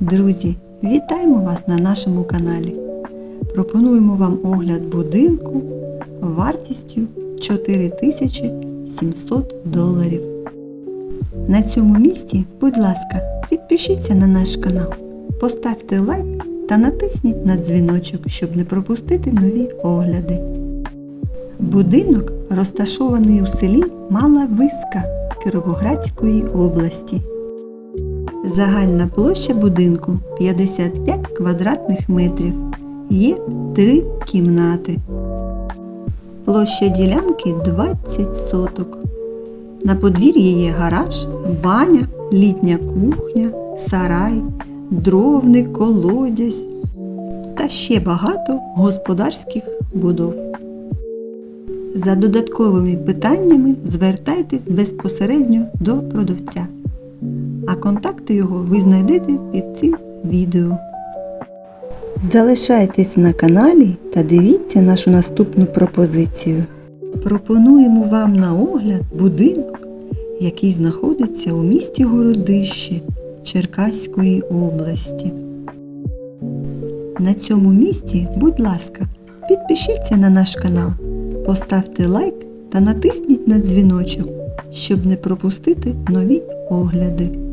Друзі, вітаємо вас на нашому каналі. Пропонуємо вам огляд будинку вартістю 4700 доларів. На цьому місці, будь ласка, підпишіться на наш канал, поставте лайк та натисніть на дзвіночок, щоб не пропустити нові огляди. Будинок розташований у селі Мала Виска Кіровоградської області. Загальна площа будинку 55 квадратних метрів. Є три кімнати. Площа ділянки 20 соток. На подвір'ї є гараж, баня, літня кухня, сарай, дровник, колодязь та ще багато господарських будов. За додатковими питаннями звертайтесь безпосередньо до продавця а контакти його ви знайдете під цим відео. Залишайтесь на каналі та дивіться нашу наступну пропозицію. Пропонуємо вам на огляд будинок, який знаходиться у місті Городище Черкаської області. На цьому місці, будь ласка, підпишіться на наш канал, поставте лайк та натисніть на дзвіночок, щоб не пропустити нові огляди.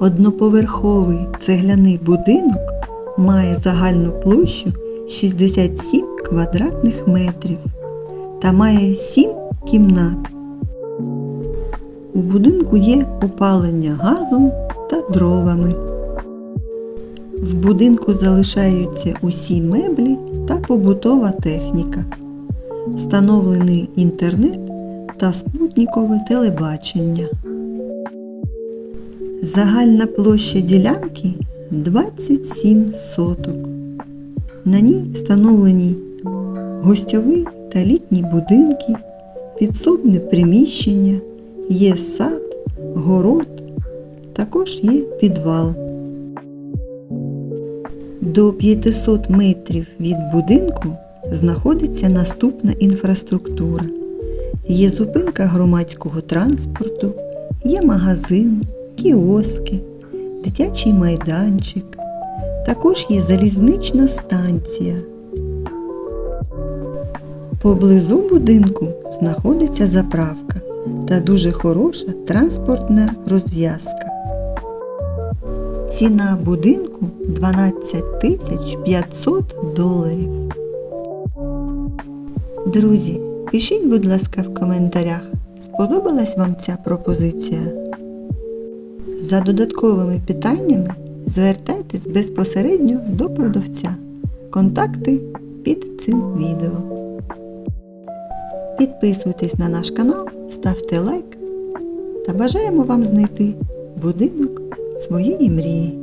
Одноповерховий цегляний будинок має загальну площу 67 квадратних метрів та має 7 кімнат. У будинку є опалення газом та дровами. В будинку залишаються усі меблі та побутова техніка. Встановлений інтернет та спутникове телебачення. Загальна площа ділянки 27 соток. На ній встановлені гостьовий та літні будинки, підсобне приміщення, є сад, город, також є підвал. До 500 метрів від будинку знаходиться наступна інфраструктура. Є зупинка громадського транспорту, є магазин, кіоски, дитячий майданчик. Також є залізнична станція. Поблизу будинку знаходиться заправка та дуже хороша транспортна розв'язка. Ціна будинку 12 тисяч 500 доларів. Друзі, пишіть, будь ласка, в коментарях, сподобалась вам ця пропозиція? За додатковими питаннями звертайтесь безпосередньо до продавця. Контакти під цим відео. Підписуйтесь на наш канал, ставте лайк та бажаємо вам знайти будинок своєї мрії.